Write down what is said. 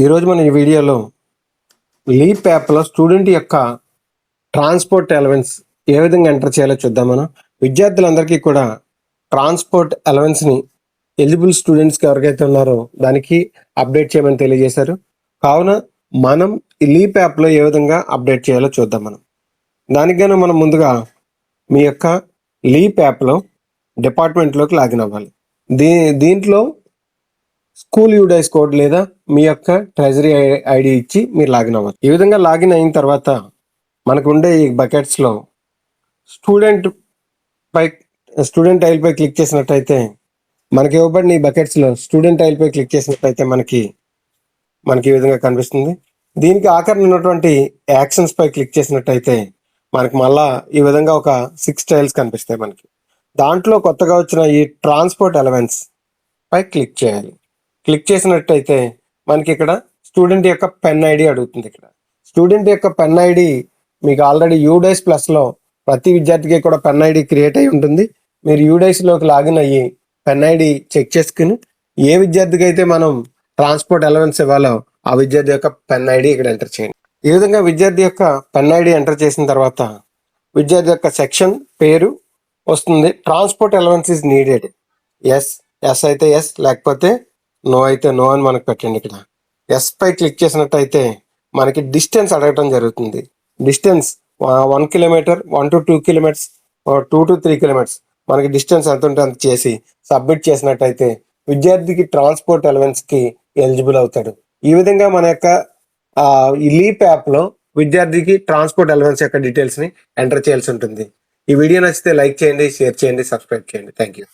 ఈరోజు మన ఈ వీడియోలో లీప్ యాప్లో స్టూడెంట్ యొక్క ట్రాన్స్పోర్ట్ అలవెన్స్ ఏ విధంగా ఎంటర్ చేయాలో చూద్దాం మనం. విద్యార్థులందరికీ కూడా ట్రాన్స్పోర్ట్ అలవెన్స్ని ఎలిజిబుల్ స్టూడెంట్స్కి ఎవరికైతే ఉన్నారో దానికి అప్డేట్ చేయమని తెలియజేశారు. కావున మనం ఈ లీప్ యాప్లో ఏ విధంగా అప్డేట్ చేయాలో చూద్దాం మనం. దానికి మనం ముందుగా మీ యొక్క లీప్ యాప్లో డిపార్ట్మెంట్లోకి లాగిన్ అవ్వాలి. దీ దీంట్లో స్కూల్ యూడైస్ కోడ్ లేదా మీ యొక్క ట్రెజరీ ఐడి ఇచ్చి మీరు లాగిన్ అవ్వాలి ఈ విధంగా లాగిన్ అయిన తర్వాత మనకు ఉండే ఈ బకెట్స్లో స్టూడెంట్ పై స్టూడెంట్ టైల్ పై క్లిక్ చేసినట్టయితే మనకి ఇవ్వబడిన ఈ బకెట్స్లో స్టూడెంట్ టైల్ పై క్లిక్ చేసినట్టయితే మనకి మనకి ఈ విధంగా కనిపిస్తుంది. దీనికి ఆఖరణ ఉన్నటువంటి యాక్షన్స్పై క్లిక్ చేసినట్టయితే మనకి మళ్ళా ఈ విధంగా ఒక సిక్స్ టైల్స్ కనిపిస్తాయి మనకి. దాంట్లో కొత్తగా వచ్చిన ఈ ట్రాన్స్పోర్ట్ ఎలవెన్స్ పై క్లిక్ చేయాలి. క్లిక్ చేసినట్టయితే మనకి ఇక్కడ స్టూడెంట్ యొక్క పెన్ ఐడి అడుగుతుంది ఇక్కడ. స్టూడెంట్ యొక్క పెన్ ఐడి మీకు ఆల్రెడీ యూడైస్ ప్లస్లో ప్రతి విద్యార్థికి కూడా పెన్ ఐడి క్రియేట్ అయి ఉంటుంది. మీరు యూడైస్లోకి లాగిన్ అయ్యి పెన్ ఐడి చెక్ చేసుకుని ఏ విద్యార్థికి అయితే మనం ట్రాన్స్పోర్ట్ అలవెన్స్ ఇవ్వాలో ఆ విద్యార్థి యొక్క పెన్ ఐడి ఇక్కడ ఎంటర్ చేయండి. ఈ విధంగా విద్యార్థి యొక్క పెన్ ఐడి ఎంటర్ చేసిన తర్వాత విద్యార్థి యొక్క సెక్షన్ పేరు వస్తుంది. Transport allowance is needed. Yes yes అయితే ఎస్ లేకపోతే నో అయితే నో అని మనకు పెట్టండి ఇక్కడ. ఎస్ పై క్లిక్ చేసినట్టయితే మనకి డిస్టెన్స్ అడగటం జరుగుతుంది. Distance one kilometer one to two kilometers two to three kilometers మనకి డిస్టెన్స్ ఎంత ఉంటే అంత చేసి సబ్మిట్ చేసినట్టయితే విద్యార్థికి ట్రాన్స్పోర్ట్కి ఎలిజిబుల్ అవుతాడు. ఈ విధంగా మన యొక్క ఈ లీప్ యాప్లో విద్యార్థికి ట్రాన్స్పోర్ట్ అలవెన్స్ యొక్క డీటెయిల్స్ని ఎంటర్ చేయాల్సి ఉంటుంది. ఈ వీడియో నచ్చితే లైక్ చేయండి షేర్ చేయండి సబ్స్క్రైబ్ చేయండి. Thank you